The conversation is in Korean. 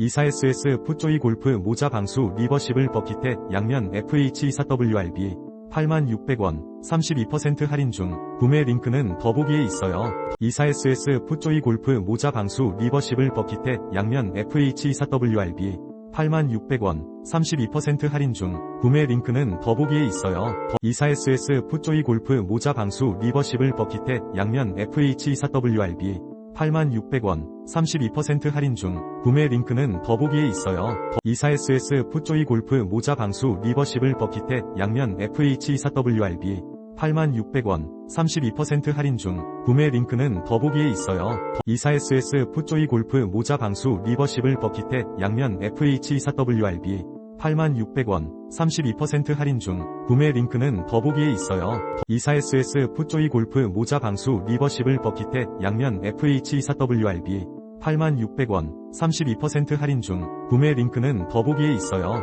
24SS 풋조이 골프 모자 방수 리버시블 버킷햇 양면 FH24WRB 86,600원 32% 할인 중 구매 링크는 더보기에 있어요. 24SS 풋조이 골프 모자 방수 리버시블 버킷햇 양면 FH24WRB 86,600원 32% 할인 중 구매 링크는 더보기에 있어요. 24SS 풋조이 골프 모자 방수 리버시블 버킷햇 양면 FH24WRB 86,600원 32% 할인 중 구매 링크는 더보기에 있어요. 24SS 풋조이 골프 모자 방수 리버시블 버킷햇 양면 FH24WRB 86,600원 32% 할인 중 구매 링크는 더보기에 있어요. 24SS 풋조이 골프 모자 방수 리버시블 버킷햇 양면 FH24WRB 86,600원 32% 할인 중 구매 링크는 더보기에 있어요. 24SS 풋조이 골프 모자 방수 리버시블 버킷햇 양면 FH24WRB 86,600원 32% 할인 중 구매 링크는 더보기에 있어요.